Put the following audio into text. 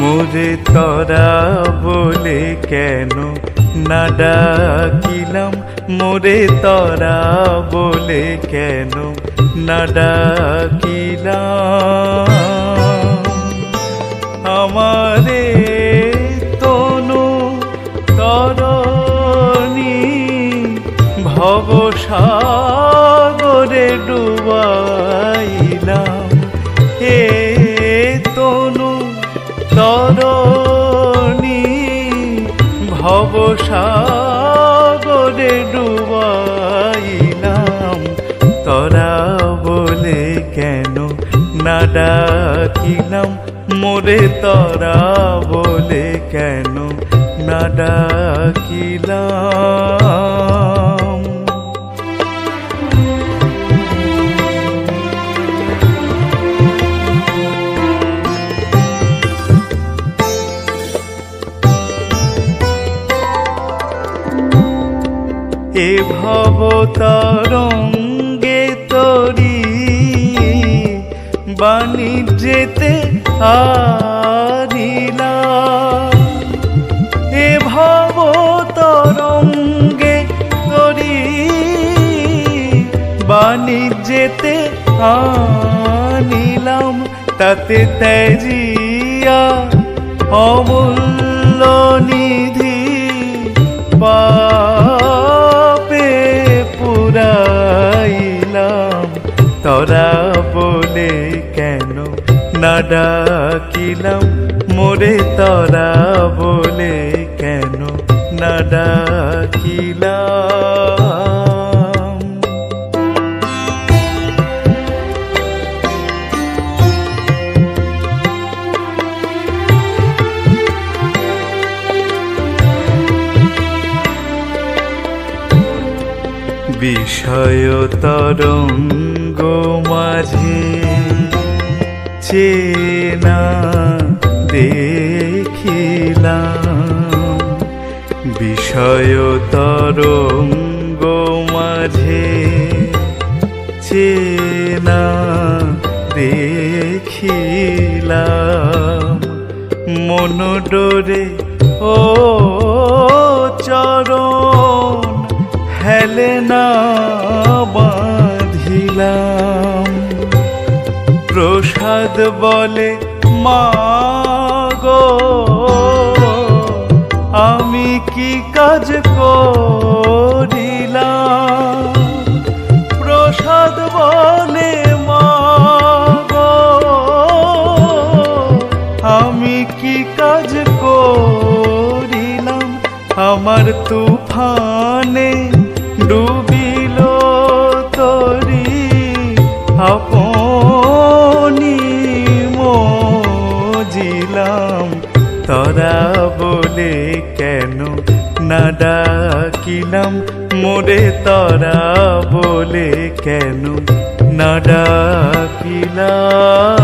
মোরে তরা বলে কেন না ডাকিলাম? মোরে তরা বলে কেন না ডাকিলাম? আমারে তনু তরণী ভবসাগরে ডুবাইলাম। এ তনু তরণী ভবসাগরে ডুবাইলাম। তরা বলে কেন না ডাকিলাম? মোরে তরা বলে কেন না ডাকিলাম? এ ভব তরঙ্গে তরি বাণিজ্যেতে হারিলা। এ ভব তরঙ্গে তরি বাণিজ্যেতে আনিলাম, তাতে তেজিয়া অমূল্য নিধি পাপে না ডাকিলাম মোরে তরা বলে কেন? না ডাকিলাম। বিষয় তরঙ্গ মাঝে চেনা দেখিলাম। বিষয় তরঙ্গ মাঝে চেনা দেখিলাম। মন ডোরে ও চরণ হেলেনা প্রসাদ বলে, মাগো, আমি কি কাজ করিলাম? প্রসাদ বলে, মাগো, আমি কি কাজ করিলাম? আমার তুফানে ডুবিল তরি, আপনি মজিলাম তরা বলে কেন না ডাকিলাম? মোরে তরা বলে কেন না ডাকিলাম?